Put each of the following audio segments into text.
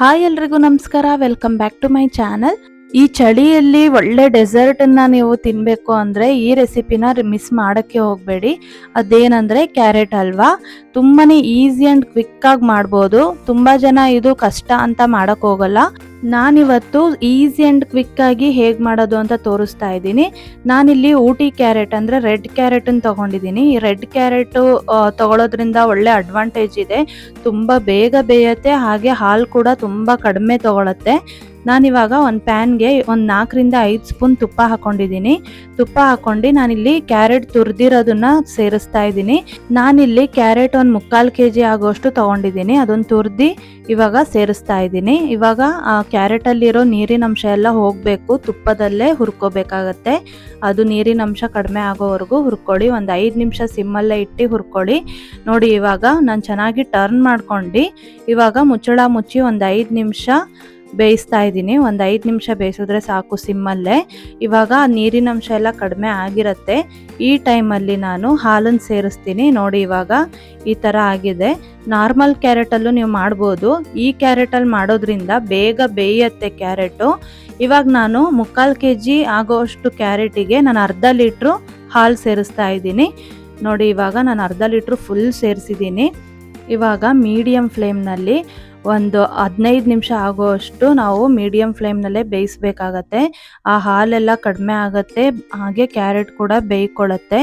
Hi ಎಲ್ರಿಗೂ ನಮಸ್ಕಾರ. Welcome back to my channel ಈ ಚಳಿಯಲ್ಲಿ ಒಳ್ಳೆ ಡೆಸರ್ಟ್ ಅನ್ನ ನೀವು ತಿನ್ಬೇಕು ಅಂದ್ರೆ ಈ ರೆಸಿಪಿನ ಮಿಸ್ ಮಾಡಕ್ಕೆ ಹೋಗಬೇಡಿ. ಅದೇನಂದ್ರೆ ಕ್ಯಾರೆಟ್ ಹಲ್ವಾ ತುಂಬಾನೇ ಈಸಿ ಅಂಡ್ ಕ್ವಿಕ್ ಆಗಿ ಮಾಡ್ಬೋದು. ತುಂಬಾ ಜನ ಇದು ಕಷ್ಟ ಅಂತ ಮಾಡಕ್ ಹೋಗಲ್ಲ. ನಾನಿವತ್ತು ಈಸಿ ಆ್ಯಂಡ್ ಕ್ವಿಕ್ ಆಗಿ ಹೇಗ್ ಮಾಡೋದು ಅಂತ ತೋರಿಸ್ತಾ ಇದ್ದೀನಿ. ನಾನಿಲ್ಲಿ ಊಟಿ ಕ್ಯಾರೆಟ್ ಅಂದರೆ ರೆಡ್ ಕ್ಯಾರೆಟನ್ನು ತಗೊಂಡಿದ್ದೀನಿ. ಈ ರೆಡ್ ಕ್ಯಾರೆಟು ತಗೊಳ್ಳೋದ್ರಿಂದ ಒಳ್ಳೆ ಅಡ್ವಾಂಟೇಜ್ ಇದೆ. ತುಂಬ ಬೇಗ ಬೇಯತ್ತೆ, ಹಾಗೆ ಹಾಲು ಕೂಡ ತುಂಬ ಕಡಿಮೆ ತಗೊಳತ್ತೆ. ನಾನಿವಾಗ ಒಂದು ಪ್ಯಾನ್ಗೆ ಒಂದು ನಾಲ್ಕರಿಂದ ಐದು ಸ್ಪೂನ್ ತುಪ್ಪ ಹಾಕೊಂಡಿದ್ದೀನಿ. ತುಪ್ಪ ಹಾಕೊಂಡು ನಾನಿಲ್ಲಿ ಕ್ಯಾರೆಟ್ ತುರಿದಿರೋದನ್ನ ಸೇರಿಸ್ತಾ ಇದ್ದೀನಿ. ನಾನಿಲ್ಲಿ ಕ್ಯಾರೆಟ್ ಒಂದು ಮುಕ್ಕಾಲು ಕೆ ಜಿ ಆಗೋಷ್ಟು ತೊಗೊಂಡಿದ್ದೀನಿ. ಅದೊಂದು ತುರ್ದಿ ಇವಾಗ ಸೇರಿಸ್ತಾ ಇದ್ದೀನಿ. ಇವಾಗ ಆ ಕ್ಯಾರೆಟಲ್ಲಿರೋ ನೀರಿನಂಶ ಎಲ್ಲ ಹೋಗಬೇಕು. ತುಪ್ಪದಲ್ಲೇ ಹುರ್ಕೋಬೇಕಾಗತ್ತೆ. ಅದು ನೀರಿನಂಶ ಕಡಿಮೆ ಆಗೋವರೆಗೂ ಹುರ್ಕೊಳ್ಳಿ. ಒಂದು ಐದು ನಿಮಿಷ ಸಿಮ್ಮಲ್ಲೇ ಇಟ್ಟು ಹುರ್ಕೊಳ್ಳಿ. ನೋಡಿ, ಇವಾಗ ನಾನು ಚೆನ್ನಾಗಿ ಟರ್ನ್ ಮಾಡ್ಕೊಂಡು ಇವಾಗ ಮುಚ್ಚಳ ಮುಚ್ಚಿ ಒಂದು ಐದು ನಿಮಿಷ ಬೇಯಿಸ್ತಾ ಇದ್ದೀನಿ. ಒಂದು ಐದು ನಿಮಿಷ ಬೇಯಿಸಿದ್ರೆ ಸಾಕು ಸಿಮ್ಮಲ್ಲೇ. ಇವಾಗ ನೀರಿನ ಅಂಶ ಎಲ್ಲ ಕಡಿಮೆ ಆಗಿರುತ್ತೆ. ಈ ಟೈಮಲ್ಲಿ ನಾನು ಹಾಲನ್ನು ಸೇರಿಸ್ತೀನಿ. ನೋಡಿ ಇವಾಗ ಈ ಥರ ಆಗಿದೆ. ನಾರ್ಮಲ್ ಕ್ಯಾರೆಟಲ್ಲೂ ನೀವು ಮಾಡ್ಬೋದು. ಈ ಕ್ಯಾರೆಟಲ್ಲಿ ಮಾಡೋದ್ರಿಂದ ಬೇಗ ಬೇಯುತ್ತೆ ಕ್ಯಾರೆಟು. ಇವಾಗ ನಾನು ಮುಕ್ಕಾಲು ಕೆ ಜಿ ಆಗೋಷ್ಟು ಕ್ಯಾರೆಟಿಗೆ ನಾನು ಅರ್ಧ ಲೀಟ್ರು ಹಾಲು ಸೇರಿಸ್ತಾ ಇದ್ದೀನಿ. ನೋಡಿ ಇವಾಗ ನಾನು ಅರ್ಧ ಲೀಟ್ರು ಫುಲ್ ಸೇರಿಸಿದ್ದೀನಿ. ಇವಾಗ ಮೀಡಿಯಮ್ ಫ್ಲೇಮ್ನಲ್ಲಿ ಒಂದು ಹದಿನೈದು ನಿಮಿಷ ಆಗೋವಷ್ಟು ನಾವು ಮೀಡಿಯಂ ಫ್ಲೇಮ್ನಲ್ಲೇ ಬೇಯಿಸ್ಬೇಕಾಗತ್ತೆ. ಆ ಹಾಲೆಲ್ಲ ಕಡಿಮೆ ಆಗುತ್ತೆ, ಹಾಗೆ ಕ್ಯಾರೆಟ್ ಕೂಡ ಬೇಯ್ಕೊಳ್ಳುತ್ತೆ.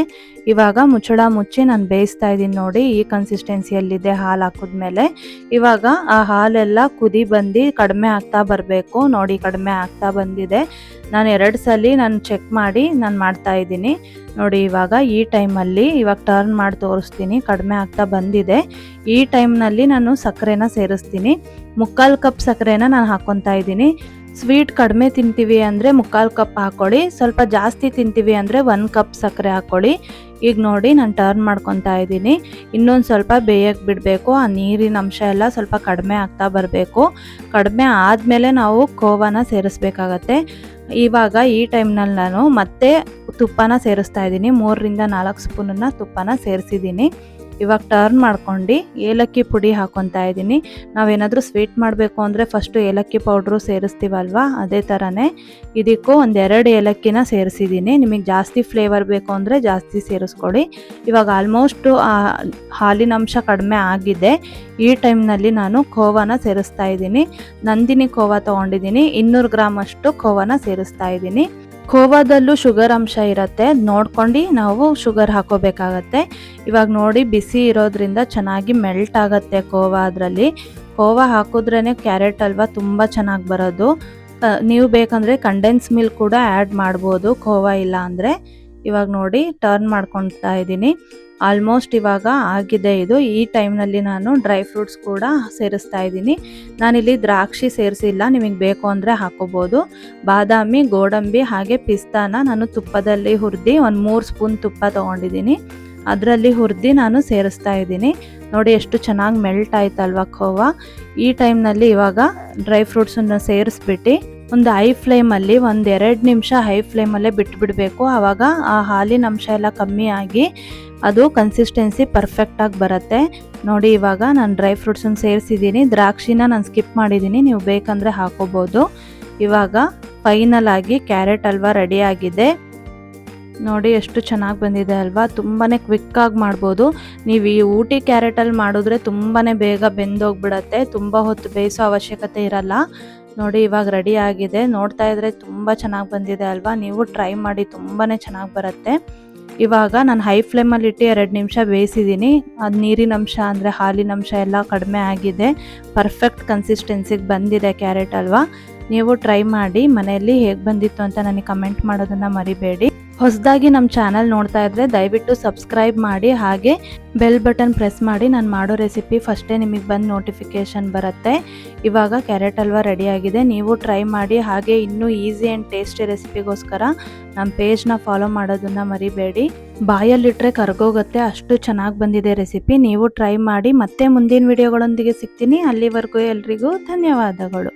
ಇವಾಗ ಮುಚ್ಚಳ ಮುಚ್ಚಿ ನಾನು ಬೇಯಿಸ್ತಾ ಇದ್ದೀನಿ ನೋಡಿ, ಈ ಕನ್ಸಿಸ್ಟೆನ್ಸಿಯಲ್ಲಿದೆ ಹಾಲು ಹಾಕಿದ್ಮೇಲೆ ಇವಾಗ ಆ ಹಾಲೆಲ್ಲ ಕುದಿ ಬಂದು ಕಡಿಮೆ ಆಗ್ತಾ ಬರಬೇಕು. ನೋಡಿ, ಕಡಿಮೆ ಆಗ್ತಾ ಬಂದಿದೆ. ನಾನು ಎರಡು ಸಲ ನಾನು ಚೆಕ್ ಮಾಡಿ ನಾನು ಮಾಡ್ತಾ ಇದ್ದೀನಿ. ನೋಡಿ, ಇವಾಗ ಈ ಟೈಮಲ್ಲಿ ಇವಾಗ ಟರ್ನ್ ಮಾಡಿ ತೋರಿಸ್ತೀನಿ, ಕಡಿಮೆ ಆಗ್ತಾ ಬಂದಿದೆ. ಈ ಟೈಮ್ನಲ್ಲಿ ನಾನು ಸಕ್ಕರೆನ ಸೇರಿಸ್ತೀನಿ. ಮುಕ್ಕಾಲು ಕಪ್ ಸಕ್ಕರೆನ ನಾನು ಹಾಕ್ಕೊತಾ ಇದ್ದೀನಿ. ಸ್ವೀಟ್ ಕಡಿಮೆ ತಿಂತೀವಿ ಅಂದರೆ ಮುಕ್ಕಾಲು ಕಪ್ ಹಾಕ್ಕೊಳ್ಳಿ ಸ್ವಲ್ಪ ಜಾಸ್ತಿ ತಿಂತೀವಿ ಅಂದರೆ ಒಂದು ಕಪ್ ಸಕ್ಕರೆ ಹಾಕ್ಕೊಳ್ಳಿ ಈಗ ನೋಡಿ ನಾನು ಟರ್ನ್ ಮಾಡ್ಕೊತಾ ಇದ್ದೀನಿ. ಇನ್ನೊಂದು ಸ್ವಲ್ಪ ಬೇಯಕ್ಕೆ ಬಿಡಬೇಕು. ಆ ನೀರಿನ ಅಂಶ ಎಲ್ಲ ಸ್ವಲ್ಪ ಕಡಿಮೆ ಆಗ್ತಾ ಬರಬೇಕು. ಕಡಿಮೆ ಆದಮೇಲೆ ನಾವು ಕೋವನ ಸೇರಿಸ್ಬೇಕಾಗತ್ತೆ. ಇವಾಗ ಈ ಟೈಮ್ನಲ್ಲಿ ನಾನು ಮತ್ತೆ ತುಪ್ಪನ ಸೇರಿಸ್ತಾ ಇದ್ದೀನಿ. ಮೂರರಿಂದ ನಾಲ್ಕು ಸ್ಪೂನನ್ನು ತುಪ್ಪನ ಸೇರಿಸಿದ್ದೀನಿ. ಇವಾಗ ಟರ್ನ್ ಮಾಡ್ಕೊಂಡು ಏಲಕ್ಕಿ ಪುಡಿ ಹಾಕೊತಾ ಇದ್ದೀನಿ. ನಾವೇನಾದರೂ ಸ್ವೀಟ್ ಮಾಡಬೇಕು ಅಂದರೆ ಫಸ್ಟು ಏಲಕ್ಕಿ ಪೌಡ್ರು ಸೇರಿಸ್ತೀವಲ್ವಾ? ಅದೇ ಥರನೇ ಇದಕ್ಕೂ ಒಂದೆರಡು ಏಲಕ್ಕಿನ ಸೇರಿಸಿದ್ದೀನಿ. ನಿಮಗೆ ಜಾಸ್ತಿ ಫ್ಲೇವರ್ ಬೇಕು ಅಂದರೆ ಜಾಸ್ತಿ ಸೇರಿಸ್ಕೊಳ್ಳಿ. ಇವಾಗ ಆಲ್ಮೋಸ್ಟು ಹಾಲಿನ ಅಂಶ ಕಡಿಮೆ ಆಗಿದೆ. ಈ ಟೈಮ್ನಲ್ಲಿ ನಾನು ಖೋವಾನ ಸೇರಿಸ್ತಾ ಇದ್ದೀನಿ. ನಂದಿನಿ ಖೋವಾ ತೊಗೊಂಡಿದ್ದೀನಿ. ಇನ್ನೂರು ಗ್ರಾಮ್ ಅಷ್ಟು ಖೋವಾನ ಸೇರಿಸ್ತಾ ಇದ್ದೀನಿ. ಖೋವಾದಲ್ಲೂ ಶುಗರ್ ಅಂಶ ಇರುತ್ತೆ. ನೋಡ್ಕೊಂಡು ನಾವು ಶುಗರ್ ಹಾಕೋಬೇಕಾಗತ್ತೆ. ಇವಾಗ ನೋಡಿ ಬಿಸಿ ಇರೋದ್ರಿಂದ ಚೆನ್ನಾಗಿ ಮೆಲ್ಟ್ ಆಗುತ್ತೆ ಖೋವಾ ಅದರಲ್ಲಿ. ಖೋವಾ ಹಾಕಿದ್ರೇ ಕ್ಯಾರೆಟ್ ಅಲ್ವಾ ತುಂಬ ಚೆನ್ನಾಗಿ ಬರೋದು. ನೀವು ಬೇಕಂದರೆ ಕಂಡೆನ್ಸ್ ಮಿಲ್ಕ್ ಕೂಡ ಆ್ಯಡ್ ಮಾಡ್ಬೋದು ಖೋವಾ ಇಲ್ಲ ಅಂದರೆ. ಇವಾಗ ನೋಡಿ ಟರ್ನ್ ಮಾಡ್ಕೊತಾ ಇದ್ದೀನಿ. ಆಲ್ಮೋಸ್ಟ್ ಇವಾಗ ಆಗಿದೆ ಇದು. ಈ ಟೈಮ್ನಲ್ಲಿ ನಾನು ಡ್ರೈ ಫ್ರೂಟ್ಸ್ ಕೂಡ ಸೇರಿಸ್ತಾ ಇದ್ದೀನಿ. ನಾನಿಲ್ಲಿ ದ್ರಾಕ್ಷಿ ಸೇರಿಸಿಲ್ಲ. ನಿಮಗೆ ಬೇಕು ಅಂದರೆ ಹಾಕೋಬೋದು. ಬಾದಾಮಿ, ಗೋಡಂಬಿ ಹಾಗೆ ಪಿಸ್ತಾನ ನಾನು ತುಪ್ಪದಲ್ಲಿ ಹುರಿದು ಒಂದು ಮೂರು ಸ್ಪೂನ್ ತುಪ್ಪ ತೊಗೊಂಡಿದ್ದೀನಿ. ಅದರಲ್ಲಿ ಹುರಿದು ನಾನು ಸೇರಿಸ್ತಾ ಇದ್ದೀನಿ. ನೋಡಿ ಎಷ್ಟು ಚೆನ್ನಾಗಿ ಮೆಲ್ಟ್ ಆಯ್ತಲ್ವ ಖೋವಾ ಈ ಟೈಮ್ನಲ್ಲಿ ಇವಾಗ ಡ್ರೈ ಫ್ರೂಟ್ಸನ್ನು ಸೇರಿಸ್ಬಿಟ್ಟು ಒಂದು ಹೈ ಫ್ಲೇಮಲ್ಲಿ ಒಂದು ಎರಡು ನಿಮಿಷ ಹೈ ಫ್ಲೇಮಲ್ಲೇ ಬಿಟ್ಬಿಡಬೇಕು. ಆವಾಗ ಆ ಹಾಲಿನ ಅಂಶ ಎಲ್ಲ ಕಮ್ಮಿ ಆಗಿ ಅದು ಕನ್ಸಿಸ್ಟೆನ್ಸಿ ಪರ್ಫೆಕ್ಟಾಗಿ ಬರುತ್ತೆ. ನೋಡಿ ಇವಾಗ ನಾನು ಡ್ರೈ ಫ್ರೂಟ್ಸನ್ನು ಸೇರಿಸಿದ್ದೀನಿ. ದ್ರಾಕ್ಷಿನ ನಾನು ಸ್ಕಿಪ್ ಮಾಡಿದ್ದೀನಿ. ನೀವು ಬೇಕಂದರೆ ಹಾಕೋಬೋದು. ಇವಾಗ ಫೈನಲ್ ಆಗಿ ಕ್ಯಾರೆಟ್ ಹಲ್ವಾ ಆಗಿದೆ. ನೋಡಿ ಎಷ್ಟು ಚೆನ್ನಾಗಿ ಬಂದಿದೆ ಅಲ್ವಾ? ತುಂಬಾ ಕ್ವಿಕ್ಕಾಗಿ ಮಾಡ್ಬೋದು. ನೀವು ಈ ಊಟಿ ಕ್ಯಾರೆಟಲ್ಲಿ ಮಾಡಿದ್ರೆ ತುಂಬಾ ಬೇಗ ಬೆಂದೋಗ್ಬಿಡತ್ತೆ. ತುಂಬ ಹೊತ್ತು ಬೇಯಿಸೋ ಅವಶ್ಯಕತೆ ಇರಲ್ಲ. ನೋಡಿ, ಇವಾಗ ರೆಡಿ ಆಗಿದೆ. ನೋಡ್ತಾ ಇದ್ರೆ ತುಂಬ ಚೆನ್ನಾಗಿ ಬಂದಿದೆ ಅಲ್ವಾ? ನೀವು ಟ್ರೈ ಮಾಡಿ ತುಂಬಾ ಚೆನ್ನಾಗಿ ಬರುತ್ತೆ. ಇವಾಗ ನಾನು ಹೈ ಫ್ಲೇಮಲ್ಲಿ ಇಟ್ಟು ಎರಡು ನಿಮಿಷ ಬೇಯಿಸಿದ್ದೀನಿ ಅದು ನೀರಿನ ಅಂಶ ಅಂದರೆ ಹಾಲಿನ ಅಂಶ ಎಲ್ಲ ಕಡಿಮೆ ಆಗಿದೆ. ಪರ್ಫೆಕ್ಟ್ ಕನ್ಸಿಸ್ಟೆನ್ಸಿಗೆ ಬಂದಿದೆ ಕ್ಯಾರೆಟ್ ಅಲ್ವಾ? ನೀವು ಟ್ರೈ ಮಾಡಿ ಮನೆಯಲ್ಲಿ ಹೇಗೆ ಬಂದಿತ್ತು ಅಂತ ನನಗೆ ಕಮೆಂಟ್ ಮಾಡೋದನ್ನು ಮರಿಬೇಡಿ. ಹೊಸದಾಗಿ ನಮ್ಮ ಚಾನಲ್ ನೋಡ್ತಾ ಇದ್ರೆ ದಯವಿಟ್ಟು ಸಬ್ಸ್ಕ್ರೈಬ್ ಮಾಡಿ ಹಾಗೆ ಬೆಲ್ ಬಟನ್ ಪ್ರೆಸ್ ಮಾಡಿ ನಾನು ಮಾಡೋ ರೆಸಿಪಿ ಫಸ್ಟೇ ನಿಮಗೆ ಬಂದು ನೋಟಿಫಿಕೇಷನ್ ಬರುತ್ತೆ. ಇವಾಗ ಕ್ಯಾರೆಟ್ ಹಲ್ವಾ ರೆಡಿಯಾಗಿದೆ. ನೀವು ಟ್ರೈ ಮಾಡಿ ಹಾಗೆ ಇನ್ನೂ ಈಸಿ ಆ್ಯಂಡ್ ಟೇಸ್ಟಿ ರೆಸಿಪಿಗೋಸ್ಕರ ನಮ್ಮ ಪೇಜ್ನ ಫಾಲೋ ಮಾಡೋದನ್ನು ಮರಿಬೇಡಿ. ಬಾಯಲ್ಲಿಟ್ಟರೆ ಕರ್ಗೋಗುತ್ತೆ. ಅಷ್ಟು ಚೆನ್ನಾಗಿ ಬಂದಿದೆ ರೆಸಿಪಿ. ನೀವು ಟ್ರೈ ಮಾಡಿ ಮತ್ತೆ ಮುಂದಿನ ವಿಡಿಯೋಗಳೊಂದಿಗೆ ಸಿಗ್ತೀನಿ. ಅಲ್ಲಿವರೆಗೂ ಎಲ್ರಿಗೂ ಧನ್ಯವಾದಗಳು.